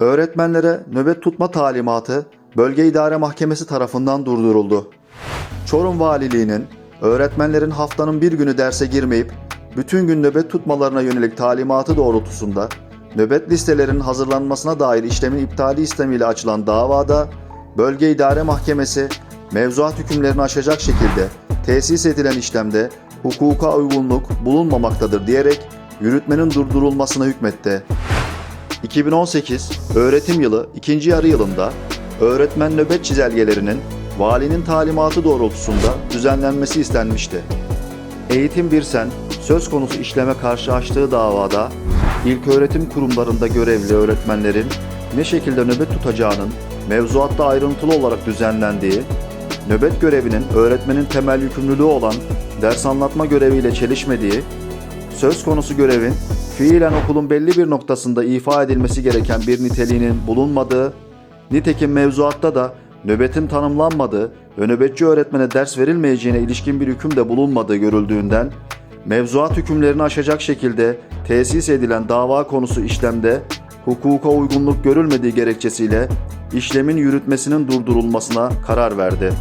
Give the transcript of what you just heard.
Öğretmenlere nöbet tutma talimatı Bölge İdare Mahkemesi tarafından durduruldu. Çorum Valiliğinin öğretmenlerin haftanın bir günü derse girmeyip bütün gün nöbet tutmalarına yönelik talimatı doğrultusunda nöbet listelerinin hazırlanmasına dair işlemin iptali istemiyle açılan davada Bölge İdare Mahkemesi mevzuat hükümlerini aşacak şekilde tesis edilen işlemde hukuka uygunluk bulunmamaktadır diyerek yürütmenin durdurulmasına hükmetti. 2018 öğretim yılı ikinci yarı yılında öğretmen nöbet çizelgelerinin valinin talimatı doğrultusunda düzenlenmesi istenmişti. Eğitim Birsen söz konusu işleme karşı açtığı davada ilköğretim kurumlarında görevli öğretmenlerin ne şekilde nöbet tutacağının mevzuatta ayrıntılı olarak düzenlendiği, nöbet görevinin öğretmenin temel yükümlülüğü olan ders anlatma göreviyle çelişmediği, söz konusu görevin fiilen okulun belli bir noktasında ifa edilmesi gereken bir niteliğinin bulunmadığı, nitekim mevzuatta da nöbetin tanımlanmadığı ve nöbetçi öğretmene ders verilmeyeceğine ilişkin bir hüküm de bulunmadığı görüldüğünden, mevzuat hükümlerini aşacak şekilde tesis edilen dava konusu işlemde hukuka uygunluk görülmediği gerekçesiyle işlemin yürütmesinin durdurulmasına karar verdi.